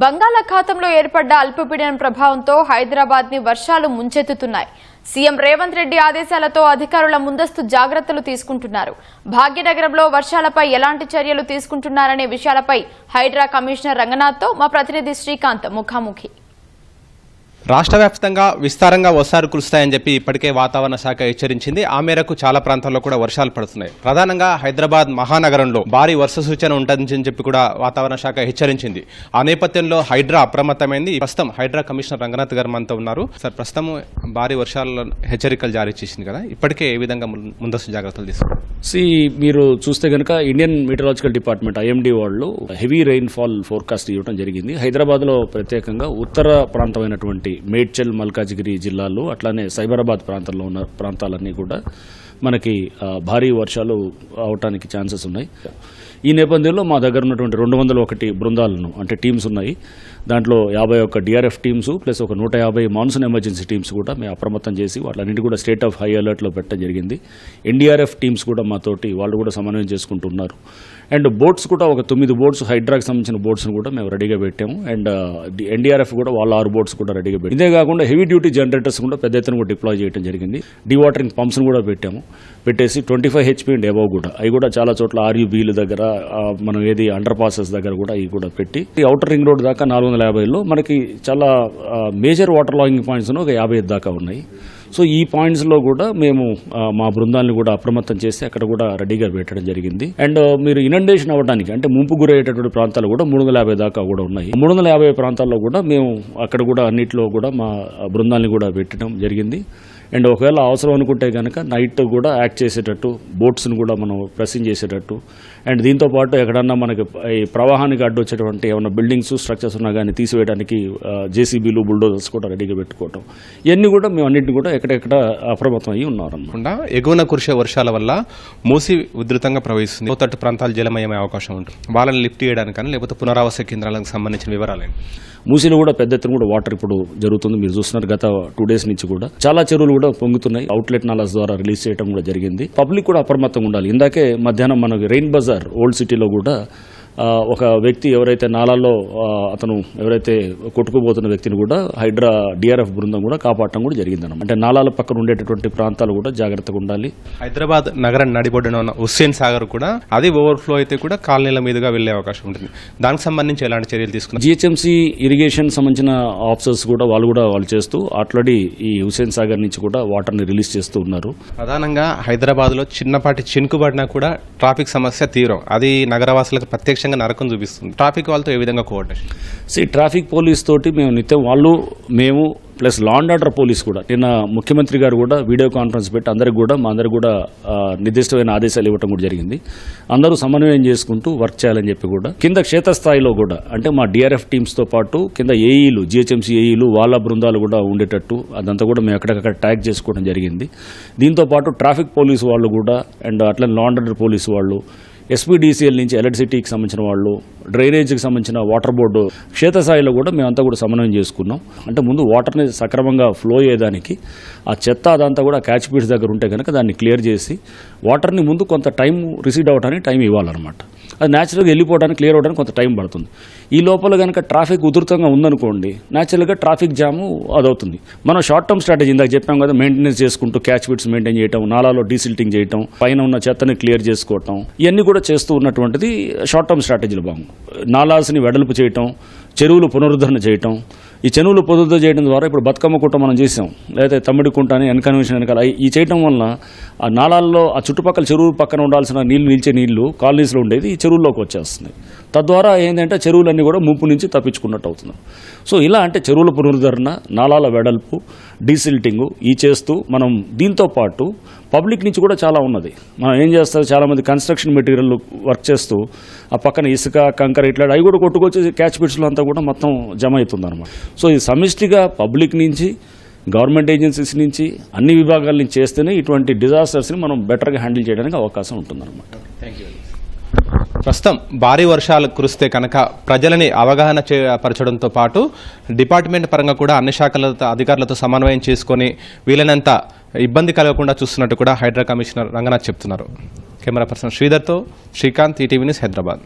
బంగాళాఖాతంలో ఏర్పడ్డ అల్పపీడనం ప్రభావంతో హైదరాబాద్ని వర్షాలు ముంచెత్తుతున్నాయి. సీఎం రేవంత్ రెడ్డి ఆదేశాలతో అధికారుల ముందస్తు జాగ్రత్తలు తీసుకుంటున్నారు. భాగ్యనగరంలో వర్షాలపై ఎలాంటి చర్యలు తీసుకుంటున్నారనే విషయాలపై హైడ్రా కమిషనర్ రంగనాథ్తో మా ప్రతినిధి శ్రీకాంత్ ముఖాముఖి. రాష్ట్ర వ్యాప్తంగా విస్తారంగా వర్షాలు కురుస్తాయని చెప్పి ఇప్పటికే వాతావరణ శాఖ హెచ్చరించింది. ఆ మేరకు చాలా ప్రాంతాల్లో కూడా వర్షాలు పడుతున్నాయి. ప్రధానంగా హైదరాబాద్ మహానగరంలో భారీ వర్ష సూచన ఉంటుందని చెప్పి కూడా వాతావరణ శాఖ హెచ్చరించింది. ఆ నేపథ్యంలో హైడ్రా అప్రమత్తమైంది. ప్రస్తుతం హైడ్రా కమిషనర్ రంగనాథ్ గారు మనతో ఉన్నారు. సార్ ప్రస్తుతం భారీ వర్షాల హెచ్చరికలు జారీ చేసింది కదా? ఇప్పటికే ఏ విధంగా ముందస్తు జాగ్రత్తలు తీసుకున్నారు? సి మీరు చూస్తే కనుక ఇండియన్ మీటరాలజికల్ డిపార్ట్మెంట్ ఐఎండి వాళ్ళు హెవీ రెయిన్ ఫాల్ ఫోర్కాస్ట్ ఇవ్వడం జరిగింది. హైదరాబాద్లో ప్రత్యేకంగా ఉత్తర ప్రాంతమైనటువంటి మేడ్చల్ మల్కాజిగిరి జిల్లాలు అట్లానే సైబరాబాద్ ప్రాంతంలో ఉన్న ప్రాంతాలన్నీ కూడా మనకి భారీ వర్షాలు అవటానికి ఛాన్సెస్ ఉన్నాయి. ఈ నేపథ్యంలో మా దగ్గర ఉన్నటువంటి రెండు వందల ఒకటి బృందాలను అంటే టీమ్స్ ఉన్నాయి. దాంట్లో యాభై ఒక్క డిఆర్ఎఫ్ టీమ్స్ ప్లస్ ఒక నూట యాభై మాన్సూన్ ఎమర్జెన్సీ టీమ్స్ కూడా మేము అప్రమత్తం చేసి వాటిలన్నింటి కూడా స్టేట్ ఆఫ్ హై అలర్ట్లో పెట్టడం జరిగింది. ఎన్డీఆర్ఎఫ్ టీమ్స్ కూడా మాతోటి వాళ్ళు కూడా సమన్వయం చేసుకుంటున్నారు. అండ్ బోట్స్ కూడా ఒక తొమ్మిది బోట్స్ హైడ్రాకి సంబంధించిన బోట్స్ను కూడా మేము రెడీగా పెట్టాము. అండ్ ఎన్డీఆర్ఎఫ్ కూడా వాళ్ళ ఆరు బోట్స్ కూడా రెడీగా పెట్టాము ఇదే కాకుండా హెవీ డ్యూటీ జనరేటర్స్ కూడా పెద్ద ఎత్తున కూడా డిప్లాయ్ చేయడం జరిగింది. డీవాటరింగ్ పంప్స్ను కూడా పెట్టాము. పెట్టేసి twenty five HP and above కూడా. అవి కూడా చాలా చోట్ల ఆర్యూబీల దగ్గర మనం ఏది అండర్ పాసెస్ దగ్గర కూడా అవి కూడా పెట్టి ఈ అవుటర్ రింగ్ రోడ్ దాకా నాలుగు వందల యాభైలో మనకి చాలా మేజర్ వాటర్ లాగింగ్ పాయింట్స్ను ఒక యాభై ఐదు దాకా ఉన్నాయి. సో ఈ పాయింట్స్లో కూడా మేము మా బృందాలను కూడా అప్రమత్తం చేసి అక్కడ కూడా రెడీగా పెట్టడం జరిగింది. అండ్ మీరు ఇనండేషన్ అవ్వడానికి అంటే ముంపు గురయ్యేటటువంటి ప్రాంతాలు కూడా మూడు వందల యాభై దాకా కూడా ఉన్నాయి. మూడు వందల యాభై ప్రాంతాల్లో కూడా మేము అక్కడ కూడా అన్నిట్లో కూడా మా బృందాలను కూడా పెట్టడం జరిగింది. అండ్ ఒకవేళ అవసరం అనుకుంటే కనుక నైట్ కూడా యాక్ట్ చేసేటట్టు బోట్స్ని కూడా మనం ప్రెసింగ్ చేసేటట్టు. అండ్ దీంతో పాటు ఎక్కడన్నా మనకి ఈ ప్రవాహానికి అడ్డు వచ్చేటువంటి ఏమైనా బిల్డింగ్స్ స్ట్రక్చర్స్ ఉన్నా కానీ తీసివేయడానికి జేసీబీలు బుల్డోజర్స్ కూడా రెడీగా పెట్టుకోవటం. ఇవన్నీ కూడా మేము అన్నింటిని కూడా ఎక్కడెక్కడ అప్రమత్తం అయ్యి ఉన్నారన్నమాట. కాకుండా ఎగువన కురిసే వర్షాల వల్ల మూసి ఉధృతంగా ప్రవహిస్తుంది. లోతట్టు ప్రాంతాలు జలమయమే అవకాశం ఉంటుంది. వాళ్ళని లిఫ్ట్ చేయడానికి కానీ లేకపోతే పునరావాస కేంద్రాలకు సంబంధించిన వివరాలండి మూసీలో కూడా పెద్ద ఎత్తున కూడా వాటర్ ఇప్పుడు జరుగుతుంది. మీరు చూస్తున్నారు గత టూ డేస్ నుంచి కూడా. చాలా చెరువులు కూడా పొంగుతున్నాయి. అవుట్లెట్ నాలాస్ ద్వారా రిలీజ్ చేయడం కూడా జరిగింది. పబ్లిక్ కూడా అప్రమత్తంగా ఉండాలి. ఇందాకే మధ్యాహ్నం మనకి రెయిన్ బజార్ ఓల్డ్ సిటీలో కూడా ఒక వ్యక్తి ఎవరైతే నాలాల్లో అతను ఎవరైతే కొట్టుకుపోతున్న వ్యక్తిని కూడా హైడ్రా డిఆర్ఎఫ్ బృందం కూడా కాపాడటం కూడా జరిగిందన్నమాట. అంటే నాలాల పక్కన ఉండేటటువంటి ప్రాంతాలు కూడా జాగ్రత్తగా ఉండాలి. హైదరాబాద్ నగరం నడిబొడ్డున ఉన్న హుస్సేన్ సాగర్ కూడా అది ఓవర్ఫ్లో అయితే కూడా కాలనీల మీదుగా వెళ్ళే అవకాశం ఉంటుంది. దానికి సంబంధించి ఎలాంటి చర్యలు తీసుకున్నారు? జిహెచ్ఎంసీ ఇరిగేషన్ సంబంధించిన ఆఫీసర్స్ కూడా వాళ్ళు కూడా వాళ్ళు చేస్తూ ఆల్రెడీ ఈ హుసేన్ సాగర్ నుంచి కూడా వాటర్ని రిలీజ్ చేస్తూ ఉన్నారు. ప్రధానంగా హైదరాబాద్లో చిన్నపాటి చినుకుబడినా కూడా ట్రాఫిక్ సమస్య తీవ్రం. అది నగరవాసులకు ప్రత్యక్షంగా నరకం చూపిస్తుంది. ట్రాఫిక్ వాళ్ళతో ఏ విధంగా కోఆర్డినేషన్? సి ట్రాఫిక్ పోలీస్ తోటి మేము నిత్యం వాళ్ళు మేము plus law and order police కూడా. నిన్న ముఖ్యమంత్రి గారు కూడా వీడియో కాన్ఫరెన్స్ పెట్టి అందరికి కూడా మా అందరికి కూడా నిర్దిష్టమైన ఆదేశాలు ఇవ్వడం కూడా జరిగింది. అందరూ సమన్వయం చేసుకుంటూ వర్క్ చేయాలని చెప్పి కూడా. కింద క్షేత్రస్థాయిలో కూడా అంటే మా డిఆర్ఎఫ్ టీమ్స్తో పాటు కింద ఏఈలు జిహెచ్ఎంసీ ఏఈలు వాళ్ళ బృందాలు కూడా ఉండేటట్టు అదంతా కూడా మేము ఎక్కడికక్కడ ట్యాగ్ చేసుకోవడం జరిగింది. దీంతో పాటు ట్రాఫిక్ పోలీసు వాళ్ళు కూడా అండ్ అట్లనే లా అండ్ ఆర్డర్ పోలీసు వాళ్ళు ఎస్పీడీసీఎల్ నుంచి ఎలక్ట్రిసిటీకి సంబంధించిన వాళ్ళు డ్రైనేజీకి సంబంధించిన వాటర్ బోర్డు క్షేత్రస్థాయిలో కూడా మేమంతా కూడా సమన్వయం చేసుకున్నాం. అంటే ముందు వాటర్ని సక్రమంగా ఫ్లో అయ్యేదానికి ఆ చెత్త అదంతా కూడా క్యాచ్ పీట్స్ దగ్గర ఉంటే కనుక దాన్ని క్లియర్ చేసి వాటర్ని ముందు కొంత టైం రిసీడ్ అవ్వడానికి టైం ఇవ్వాలన్నమాట. అది న్యాచురల్గా వెళ్ళిపోవడానికి క్లియర్ అవ్వడానికి కొంత టైం పడుతుంది. ఈ లోపల కనుక ట్రాఫిక్ ఉధృతంగా ఉందనుకోండి న్యాచురల్గా ట్రాఫిక్ జాము అదవుతుంది. మనం షార్ట్ టర్మ్ స్ట్రాటజీ ఇందాక చెప్పాం కదా మెయింటెనెన్స్ చేసుకుంటూ క్యాచ్ బిట్స్ మెయింటైన్ చేయటం నాలాలో డీసిల్టింగ్ చేయటం పైన ఉన్న చెత్తని క్లియర్ చేసుకోవటం ఇవన్నీ కూడా చేస్తూ ఉన్నటువంటిది షార్ట్ టర్మ్ స్ట్రాటజీలు బాగుంది నాలాస్ని వెడల్పు చేయటం చెరువులు పునరుద్ధరణ చేయటం. ఈ చెరువులు పునరుద్ధరణ చేయడం ద్వారా ఇప్పుడు బతుకమ్మ కుంట మనం చేసాం లేకపోతే తమ్మిడి కుంట అని ఎన్కన్వెన్షన్ వెనకాల. ఈ- చేయటం వలన ఆ నాళాల్లో ఆ చుట్టుపక్కల చెరువు పక్కన ఉండాల్సిన నీళ్ళు నిలిచే నీళ్ళు కాలనీస్లో ఉండేది ఈ చెరువుల్లోకి వచ్చేస్తుంది తద్వారా ఏంటంటే చెరువులన్నీ కూడా ముంపు నుంచి తప్పించుకున్నట్టు అవుతుంది. సో ఇలా అంటే చెరువుల పునరుద్ధరణ నాళాల వెడల్పు డీసిల్టింగ్ ఈ చేస్తూ మనం దీంతో పాటు పబ్లిక్ నుంచి కూడా చాలా ఉన్నది. మనం ఏం చేస్తారు? చాలామంది కన్స్ట్రక్షన్ మెటీరియల్ వర్క్ చేస్తూ ఆ పక్కన ఇసుక కంకర ఇట్లా అవి కూడా కొట్టుకొచ్చి క్యాచ్ పిట్స్లో అంతా కూడా మొత్తం జమ అవుతుంది అనమాట సో ఈ సమిష్టిగా పబ్లిక్ నుంచి గవర్నమెంట్ ఏజెన్సీస్ నుంచి అన్ని విభాగాల నుంచి చేస్తేనే ఇటువంటి డిజాస్టర్స్ని మనం బెటర్గా హ్యాండిల్ చేయడానికి అవకాశం ఉంటుందన్నమాట. ప్రస్తుతం భారీ వర్షాలు కురిస్తే కనుక ప్రజలని అవగాహన పరచడంతో పాటు డిపార్ట్మెంట్ పరంగా కూడా అన్ని శాఖలతో అధికారులతో సమన్వయం చేసుకొని వీలైనంత ఇబ్బంది కలగకుండా చూస్తున్నట్టు కూడా హైడ్రా కమిషనర్ రంగనాథ్ చెప్తున్నారు. కెమెరా పర్సన్ శ్రీధర్తో శ్రీకాంత్ ఈటీవీ న్యూస్ హైదరాబాద్.